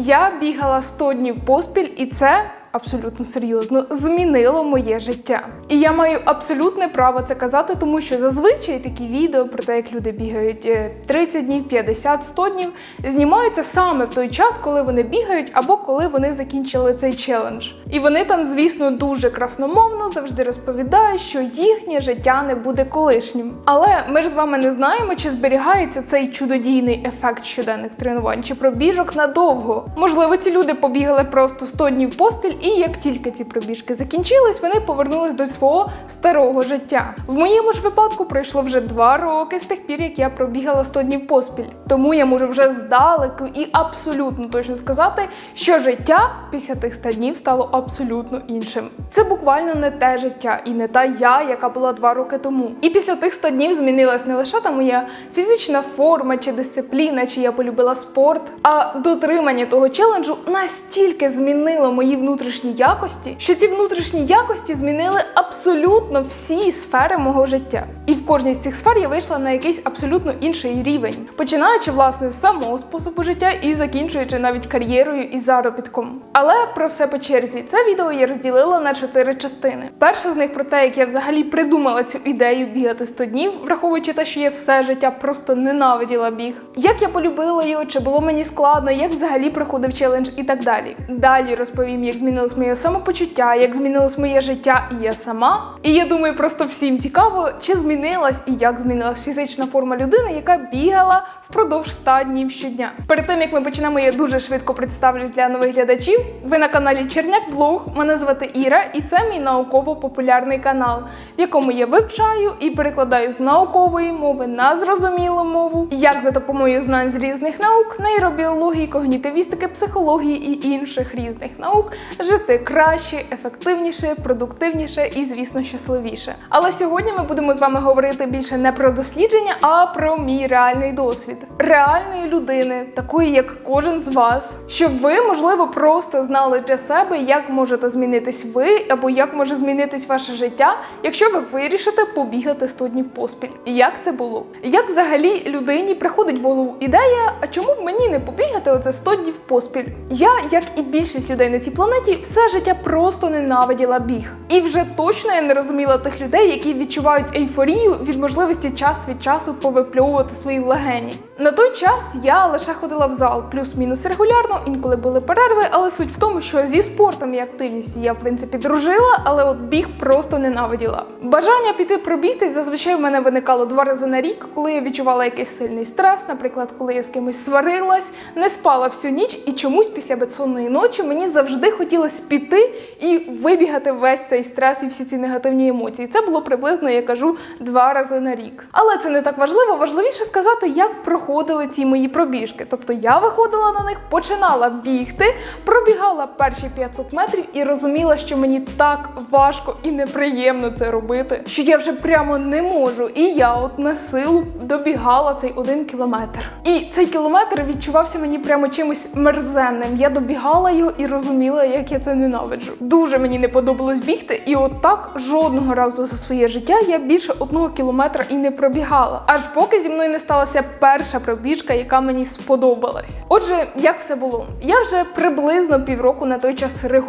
Я бігала 100 днів поспіль, і це абсолютно серйозно змінило моє життя. І я маю абсолютне право це казати, тому що зазвичай такі відео про те, як люди бігають е, 30 днів, 50, 100 днів, знімаються саме в той час, коли вони бігають, або коли вони закінчили цей челендж. І вони там, звісно, дуже красномовно завжди розповідають, що їхнє життя не буде колишнім. Але ми ж з вами не знаємо, чи зберігається цей чудодійний ефект щоденних тренувань, чи пробіжок надовго. Можливо, ці люди побігали просто 100 днів поспіль, і як тільки ці пробіжки закінчились, вони повернулись до свого старого життя. В моєму ж випадку пройшло вже два роки з тих пір, як я пробігала 100 днів поспіль. Тому я можу вже здалеку і абсолютно точно сказати, що життя після тих 100 днів стало абсолютно іншим. Це буквально не те життя і не та я, яка була два роки тому. І після тих 100 днів змінилась не лише та моя фізична форма чи дисципліна, чи я полюбила спорт, а дотримання того челенджу настільки змінило мої внутрішні якості, що ці внутрішні якості змінили абсолютно всі сфери мого життя. І в кожній з цих сфер я вийшла на якийсь абсолютно інший рівень, починаючи власне з самого способу життя і закінчуючи навіть кар'єрою і заробітком. Але про все по черзі. Це відео я розділила на чотири частини. Перша з них про те, як я взагалі придумала цю ідею бігати 100 днів, враховуючи те, що я все життя просто ненавиділа біг. Як я полюбила його, чи було мені складно, як взагалі проходив челендж і так далі. Далі розповім, як змінилось моє самопочуття, як змінилось моє життя і я сама. І я думаю, просто всім цікаво, чи змінилась і як змінилась фізична форма людини, яка бігала впродовж 100 днів щодня. Перед тим як ми почнемо, я дуже швидко представлюсь для нових глядачів. Ви на каналі Черняк Блог. Мене звати Іра, і це мій науково-популярний канал, в якому я вивчаю і перекладаю з наукової мови на зрозумілу мову, як за допомогою знань з різних наук, нейробіології, когнітивістики, психології і інших різних наук жити краще, ефективніше, продуктивніше і, звісно, щасливіше. Але сьогодні ми будемо з вами говорити більше не про дослідження, а про мій реальний досвід реальної людини, такої як кожен з вас, щоб ви, можливо, просто знали для себе, як можете змінитись ви, або як може змінитись ваше життя, якщо ви вирішите побігати 100 днів поспіль. І як це було? Як взагалі людині приходить в голову ідея, а чому б мені не побігати оце 100 днів поспіль? Я, як і більшість людей на цій планеті, все життя просто ненавиділа біг. І вже точно я не розуміла тих людей, які відчувають ейфорію від можливості час від часу повипльовувати свої легені. На той час я лише ходила в зал, плюс-мінус регулярно, інколи були перерви, але суть в тому, що зі спортом і активністю я в принципі дружила, але от біг просто ненавиділа. Бажання піти пробігти зазвичай в мене виникало два рази на рік, коли я відчувала якийсь сильний стрес, наприклад, коли я з кимось сварилась, не спала всю ніч, і чомусь після безсонної ночі мені завжди хотілося піти і вибігати весь цей стрес і всі ці негативні емоції. Це було приблизно, я кажу, два рази на рік. Але це не так важливо. Важливіше сказати, як проходили ці мої пробіжки. Тобто я виходила на них, починала бігти, пробігала перші 500 метрів і розуміла, що мені так важко і неприємно це робити, що я вже прямо не можу. І я от на силу добігала цей один кілометр. І цей кілометр відчувався мені прямо чимось мерзенним. Я добігала його і розуміла, як я це ненавиджу. Дуже мені не подобалось бігти, і от так жодного разу за своє життя я більше одного кілометра і не пробігала. Аж поки зі мною не сталася перша пробіжка, яка мені сподобалась. Отже, як все було? Я вже приблизно півроку на той час регулярно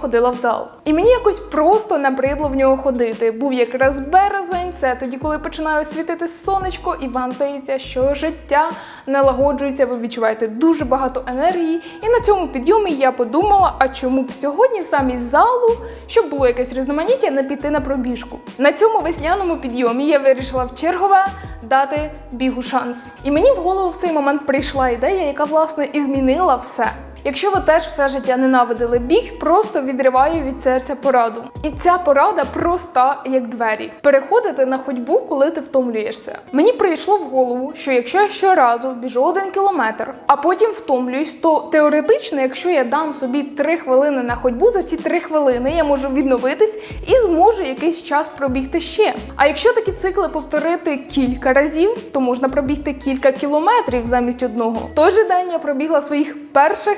ходила в зал. І мені якось просто набридло в нього ходити. Був якраз березень, це тоді, коли починає світити сонечко, і вам здається, що життя налагоджується, ви відчуваєте дуже багато енергії. І на цьому підйомі я подумала, а чому б сьогодні замість залу, щоб було якесь різноманіття, не піти на пробіжку. На цьому весняному підйомі я вирішила в чергове дати бігу шанс. І мені в голову в цей момент прийшла ідея, яка власне і змінила все. Якщо ви теж все життя ненавидили біг, просто відриваю від серця пораду. І ця порада проста, як двері. Переходити на ходьбу, коли ти втомлюєшся. Мені прийшло в голову, що якщо я щоразу біжу один кілометр, а потім втомлююсь, то теоретично, якщо я дам собі три хвилини на ходьбу, за ці три хвилини я можу відновитись і зможу якийсь час пробігти ще. А якщо такі цикли повторити кілька разів, то можна пробігти кілька кілометрів замість одного. В той же день я пробігла своїх перших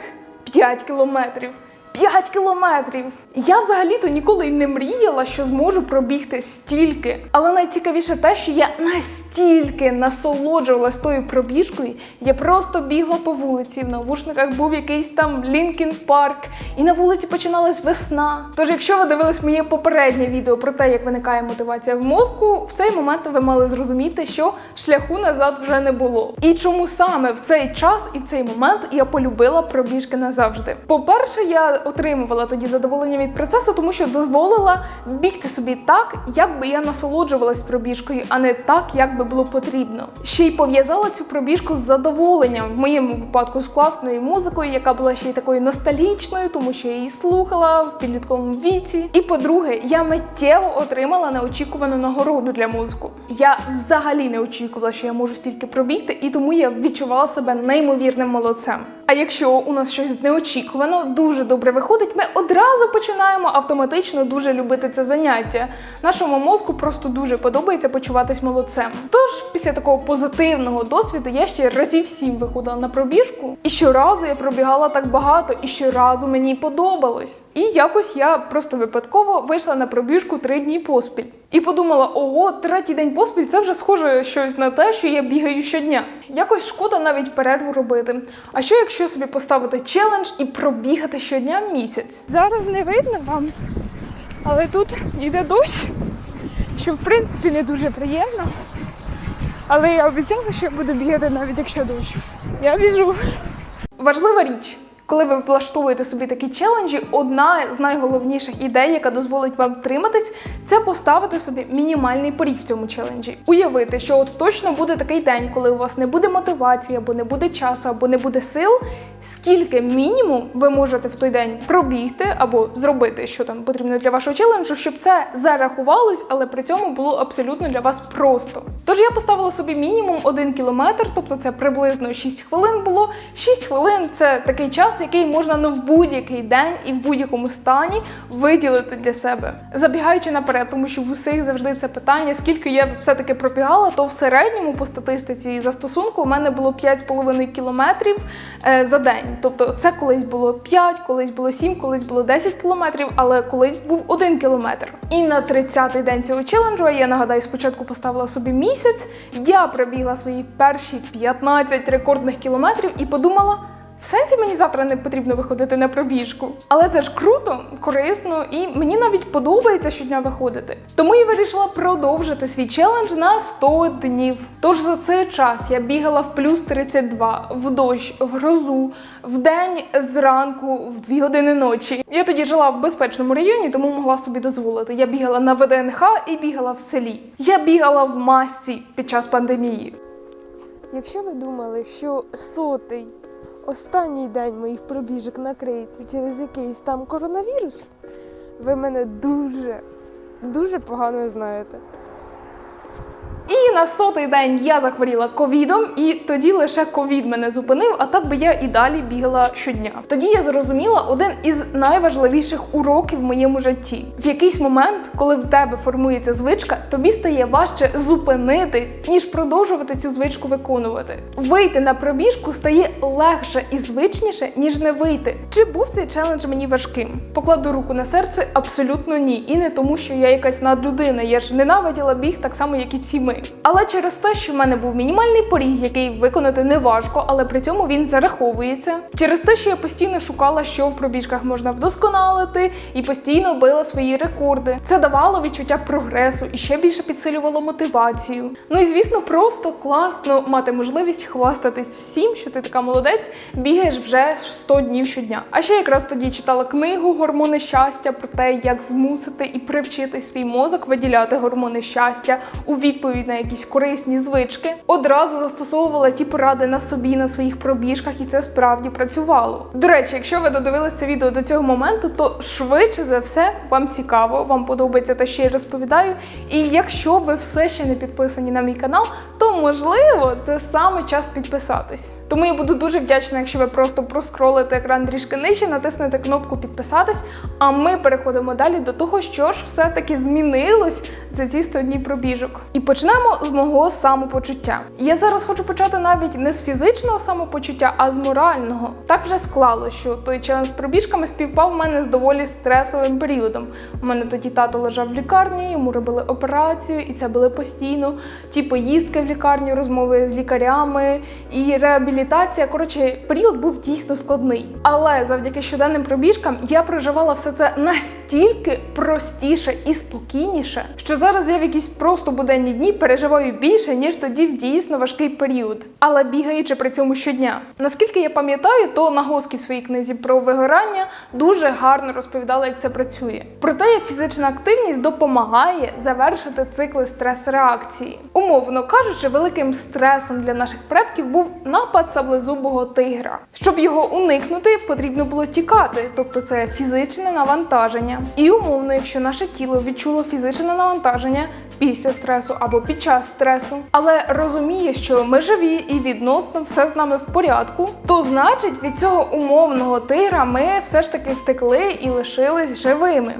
5 кілометрів. 5 кілометрів. Я взагалі-то ніколи й не мріяла, що зможу пробігти стільки. Але найцікавіше те, що я настільки насолоджувалась тою пробіжкою, я просто бігла по вулиці. В навушниках був якийсь там Лінкін Парк, і на вулиці починалась весна. Тож, якщо ви дивились моє попереднє відео про те, як виникає мотивація в мозку, в цей момент ви мали зрозуміти, що шляху назад вже не було. І чому саме в цей час і в цей момент я полюбила пробіжки назавжди. По-перше, я отримувала тоді задоволення від процесу, тому що дозволила бігти собі так, як би я насолоджувалась пробіжкою, а не так, як би було потрібно. Ще й пов'язала цю пробіжку з задоволенням в моєму випадку з класною музикою, яка була ще й такою ностальгічною, тому що я її слухала в підлітковому віці. І по-друге, я миттєво отримала неочікувану нагороду для мозку. Я взагалі не очікувала, що я можу стільки пробігти, і тому я відчувала себе неймовірним молодцем. А якщо у нас щось неочікувано, дуже добре виходить, ми одразу починаємо автоматично дуже любити це заняття. Нашому мозку просто дуже подобається почуватись молодцем. Тож, після такого позитивного досвіду я ще разів сім виходила на пробіжку, і щоразу я пробігала так багато, і щоразу мені подобалось. І якось я просто випадково вийшла на пробіжку три дні поспіль. І подумала, ого, третій день поспіль це вже схоже щось на те, що я бігаю щодня. Якось шкода навіть перерву робити. А що якщо собі поставити челендж і пробігати щодня місяць? Зараз не видно вам, але тут йде дощ, що в принципі не дуже приємно. Але я обіцяла, що я буду бігати навіть якщо дощ. Я біжу. Важлива річ. Коли ви влаштовуєте собі такі челенджі, одна з найголовніших ідей, яка дозволить вам втриматись, це поставити собі мінімальний поріг в цьому челенджі. Уявити, що от точно буде такий день, коли у вас не буде мотивації, або не буде часу, або не буде сил. Скільки мінімум ви можете в той день пробігти або зробити, що там потрібно для вашого челенджу, щоб це зарахувалось, але при цьому було абсолютно для вас просто. Тож я поставила собі мінімум один кілометр, тобто це приблизно 6 хвилин було. 6 хвилин це такий час, який можна ну в будь-який день і в будь-якому стані виділити для себе. Забігаючи наперед, тому що в усіх завжди це питання, скільки я все-таки пробігала, то в середньому по статистиці застосунку у мене було 5,5 кілометрів е, за день. Тобто це колись було 5, колись було 7, колись було 10 кілометрів, але колись був 1 кілометр. І на 30-й день цього челенджу, я нагадаю, спочатку поставила собі місяць, я пробігла свої перші 15 рекордних кілометрів і подумала. В сенсі мені завтра не потрібно виходити на пробіжку. Але це ж круто, корисно і мені навіть подобається щодня виходити. Тому я вирішила продовжити свій челендж на 100 днів. Тож за цей час я бігала в плюс 32, в дощ, в грозу, в день зранку, в 2 години ночі. Я тоді жила в безпечному районі, тому могла собі дозволити. Я бігала на ВДНХ і бігала в селі. Я бігала в масці під час пандемії. Якщо ви думали, що сотий останній день моїх пробіжок накриється через якийсь там коронавірус, ви мене дуже, дуже погано знаєте. І на сотий день я захворіла ковідом, і тоді лише ковід мене зупинив, а так би я і далі бігала щодня. Тоді я зрозуміла один із найважливіших уроків в моєму житті. В якийсь момент, коли в тебе формується звичка, тобі стає важче зупинитись, ніж продовжувати цю звичку виконувати. Вийти на пробіжку стає легше і звичніше, ніж не вийти. Чи був цей челендж мені важким? Покладу руку на серце, абсолютно ні. І не тому, що я якась надлюдина. Я ж ненавиділа біг так само, як і всі ми. Але через те, що в мене був мінімальний поріг, який виконати не важко, але при цьому він зараховується. Через те, що я постійно шукала, що в пробіжках можна вдосконалити, і постійно била свої рекорди. Це давало відчуття прогресу і ще більше підсилювало мотивацію. Ну і звісно, просто класно мати можливість хвастатись всім, що ти така молодець, бігаєш вже 100 днів щодня. А ще якраз тоді читала книгу Гормони щастя про те, як змусити і привчити свій мозок виділяти гормони щастя у відповідь на якісь корисні звички. Одразу застосовувала ті поради на собі, на своїх пробіжках, і це справді працювало. До речі, якщо ви додивились це відео до цього моменту, то швидше за все вам цікаво, вам подобається те, що я розповідаю. І якщо ви все ще не підписані на мій канал, то можливо це саме час підписатись. Тому я буду дуже вдячна, якщо ви просто проскролите екран трішки нижче, натиснете кнопку підписатись. А ми переходимо далі до того, що ж все-таки змінилось за ці 100 днів пробіжок. І почнемо з мого самопочуття. Я зараз хочу почати навіть не з фізичного самопочуття, а з морального. Так вже склало, що той челендж з пробіжками співпав в мене з доволі стресовим періодом. У мене тоді тато лежав в лікарні, йому робили операцію, і це були постійно ті поїздки в лікарню, розмови з лікарями і реабілітація. Коротше, період був дійсно складний. Але завдяки щоденним пробіжкам я проживала все це настільки простіше і спокійніше, що зараз я в якісь просто буденні дні переживаю більше, ніж тоді в дійсно важкий період. Але бігаючи при цьому щодня. Наскільки я пам'ятаю, то Нагоски в своїй книзі про вигорання дуже гарно розповідала, як це працює. Про те, як фізична активність допомагає завершити цикли стрес-реакції. Умовно кажучи, великим стресом для наших предків був напад саблезубого тигра. Щоб його уникнути, потрібно було тікати, тобто це фізичне навантаження. І умовно, якщо наше тіло відчуло фізичне навантаження після стресу або під час стресу, але розуміє, що ми живі і відносно все з нами в порядку, то значить від цього умовного тигра ми все ж таки втекли і лишились живими.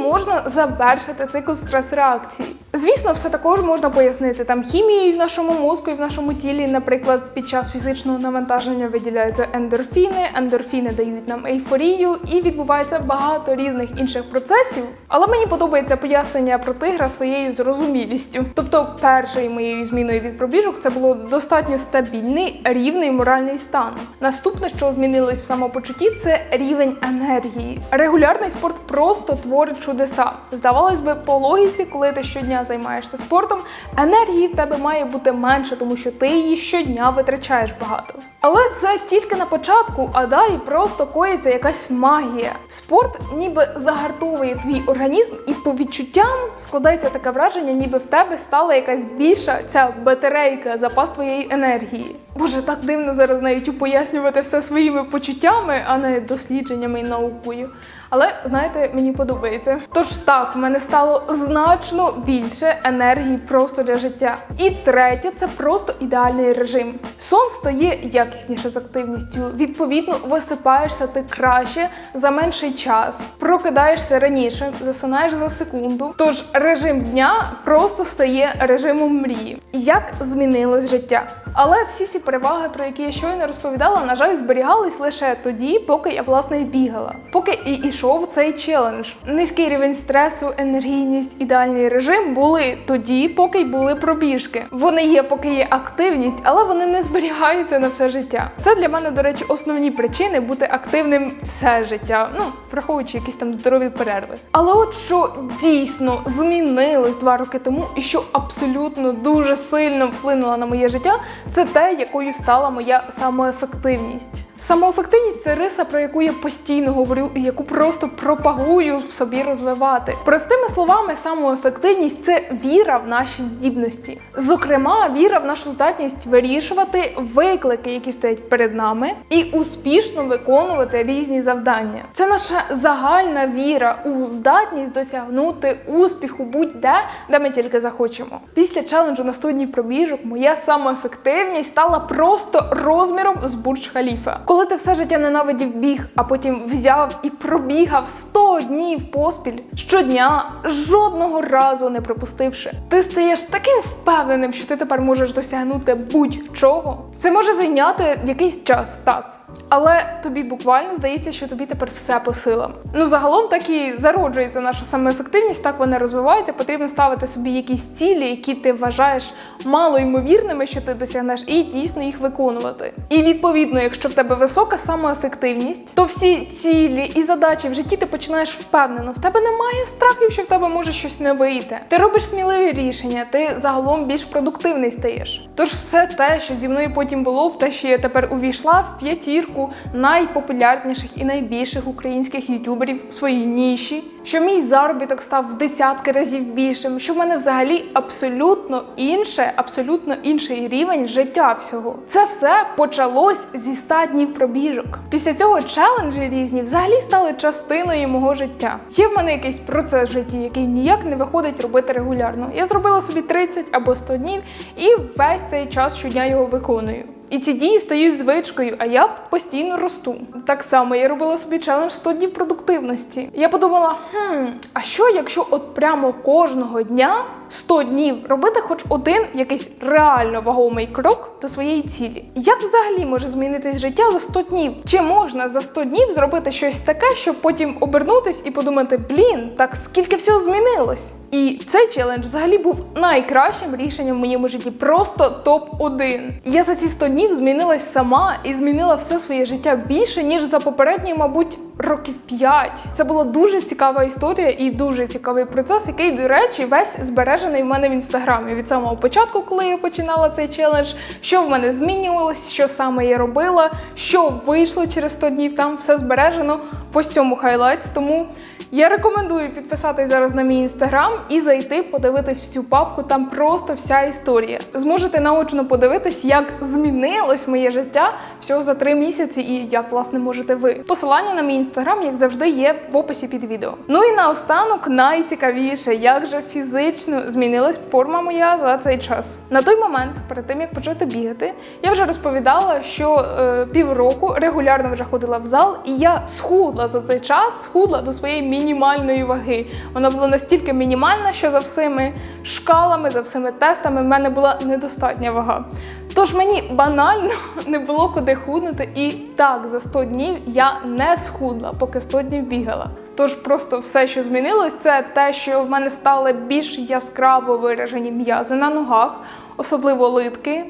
Можна завершити цикл стрес-реакції. Звісно, все також можна пояснити там хімією в нашому мозку і в нашому тілі. Наприклад, під час фізичного навантаження виділяються ендорфіни, ендорфіни дають нам ейфорію, і відбувається багато різних інших процесів. Але мені подобається пояснення про тигра своєю зрозумілістю. Тобто, першою моєю зміною від пробіжок це було достатньо стабільний рівний моральний стан. Наступне, що змінилось в самопочутті, це рівень енергії. Регулярний спорт просто творить чудеса. Здавалось би, по логіці, коли ти щодня займаєшся спортом, енергії в тебе має бути менше, тому що ти її щодня витрачаєш багато. Але це тільки на початку, а далі просто коїться якась магія. Спорт ніби загартовує твій організм, і по відчуттям складається таке враження, ніби в тебе стала якась більша ця батарейка, запас твоєї енергії. Боже, так дивно зараз на YouTube пояснювати все своїми почуттями, а не дослідженнями і наукою. Але знаєте, мені подобається. Тож так, в мене стало значно більше енергії просто для життя. І третє це просто ідеальний режим. Сон стає якісніше з активністю. Відповідно, висипаєшся ти краще за менший час, прокидаєшся раніше, засинаєш за секунду. Тож режим дня просто стає режимом мрії. Як змінилось життя? Але всі ці переваги, про які я щойно розповідала, на жаль, зберігались лише тоді, поки я власне бігала, поки і ішов цей челендж. Низький рівень стресу, енергійність, ідеальний режим були тоді, поки й були пробіжки. Вони є, поки є активність, але вони не зберігаються на все життя. Це для мене, до речі, основні причини бути активним все життя, ну враховуючи якісь там здорові перерви. Але от що дійсно змінилось два роки тому, і що абсолютно дуже сильно вплинуло на моє життя, це те, якою стала моя самоефективність. Самоефективність це риса, про яку я постійно говорю і яку просто пропагую в собі розвивати. Простими словами, самоефективність це віра в наші здібності. Зокрема, віра в нашу здатність вирішувати виклики, які стоять перед нами, і успішно виконувати різні завдання. Це наша загальна віра у здатність досягнути успіху будь-де, де ми тільки захочемо. Після челенджу на 100 днів пробіжок моя самоефективність стала просто розміром з Бурдж Халіфа. Коли ти все життя ненавидів біг, а потім взяв і пробігав 100 днів поспіль щодня, жодного разу не пропустивши, ти стаєш таким впевненим, що ти тепер можеш досягнути будь-чого. Це може зайняти якийсь час, так. Але тобі буквально здається, що тобі тепер все по силам. Ну загалом так і зароджується наша самоефективність, так вона розвивається. Потрібно ставити собі якісь цілі, які ти вважаєш малоймовірними, що ти досягнеш, і дійсно їх виконувати. І відповідно, якщо в тебе висока самоефективність, то всі цілі і задачі в житті ти починаєш впевнено. В тебе немає страхів, що в тебе може щось не вийти. Ти робиш сміливі рішення, ти загалом більш продуктивний стаєш. Тож все те, що зі мною потім було, в те, що я тепер увійшла в п'ятірку найпопулярніших і найбільших українських ютуберів в своїй ніші, що мій заробіток став в десятки разів більшим, що в мене взагалі абсолютно інше, абсолютно інший рівень життя всього. Це все почалось зі 100 днів пробіжок. Після цього челенджі різні взагалі стали частиною мого життя. Є в мене якийсь процес в житті, який ніяк не виходить робити регулярно. Я зробила собі 30 або 100 днів і весь цей час щодня його виконую. І ці дії стають звичкою, а я постійно росту. Так само я робила собі челендж 100 днів продуктивності. Я подумала: хм, а що, якщо от прямо кожного дня 100 днів робити хоч один якийсь реально вагомий крок до своєї цілі? Як взагалі може змінитись життя за 100 днів? Чи можна за 100 днів зробити щось таке, щоб потім обернутись і подумати: блін, так скільки всього змінилось? І цей челендж взагалі був найкращим рішенням в моєму житті. Просто топ-1. Я за ці 100 днів змінилась сама і змінила все своє життя більше, ніж за попередні, мабуть, років 5. Це була дуже цікава історія і дуже цікавий процес, який, до речі, весь збережений в мене в інстаграмі від самого початку, коли я починала цей челендж, що в мене змінювалось, що саме я робила, що вийшло через 100 днів. Там все збережено ось цьому хайлайтс. Тому я рекомендую підписатись зараз на мій інстаграм і зайти подивитись в цю папку. Там просто вся історія. Зможете наочно подивитись, як змінилось моє життя всього за три місяці, і як власне можете ви. Посилання на мій інстаграм, як завжди, є в описі під відео. Ну і наостанок найцікавіше, як же фізично змінилась форма моя за цей час. На той момент, перед тим як почати бігати, я вже розповідала, що е, півроку регулярно вже ходила в зал, і я схудла за цей час, схудла до своєї мінімальної ваги. Вона була настільки мінімальна, що за всіми шкалами, за всіми тестами в мене була недостатня вага. Тож мені банально не було куди худнути, і так за 100 днів я не схудла, поки 100 днів бігала. Тож просто все, що змінилось, це те, що в мене стали більш яскраво виражені м'язи на ногах, особливо литки.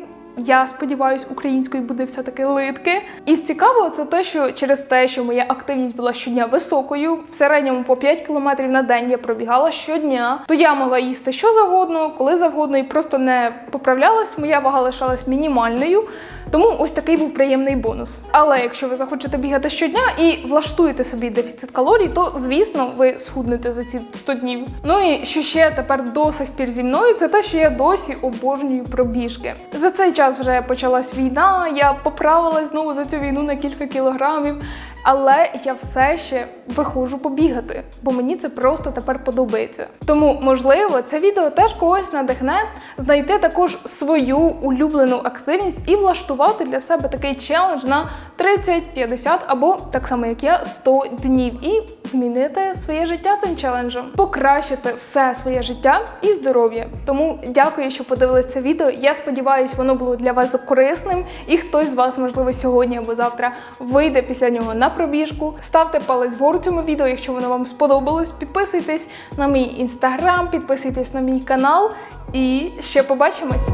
Я сподіваюся, українською буде все-таки литки. І з цікавого це те, що через те, що моя активність була щодня високою, в середньому по 5 кілометрів на день я пробігала щодня, то я могла їсти що завгодно, коли завгодно, і просто не поправлялась. Моя вага лишалась мінімальною. Тому ось такий був приємний бонус. Але якщо ви захочете бігати щодня і влаштуєте собі дефіцит калорій, то звісно ви схуднете за ці 100 днів. Ну і що ще тепер до сих пір зі мною, це те, що я досі обожнюю пробіжки. За цей час вже почалась війна. Я поправилась знову за цю війну на кілька кілограмів. Але я все ще виходжу побігати, бо мені це просто тепер подобається. Тому, можливо, це відео теж когось надихне знайти також свою улюблену активність і влаштувати для себе такий челендж на 30, 50 або так само як я 100 днів і змінити своє життя цим челенджем, покращити все своє життя і здоров'я. Тому дякую, що подивились це відео. Я сподіваюся, воно було для вас корисним, і хтось з вас, можливо, сьогодні або завтра вийде після нього пробіжку. Ставте палець вгору цьому відео, якщо воно вам сподобалось. Підписуйтесь на мій інстаграм, підписуйтесь на мій канал і ще побачимось.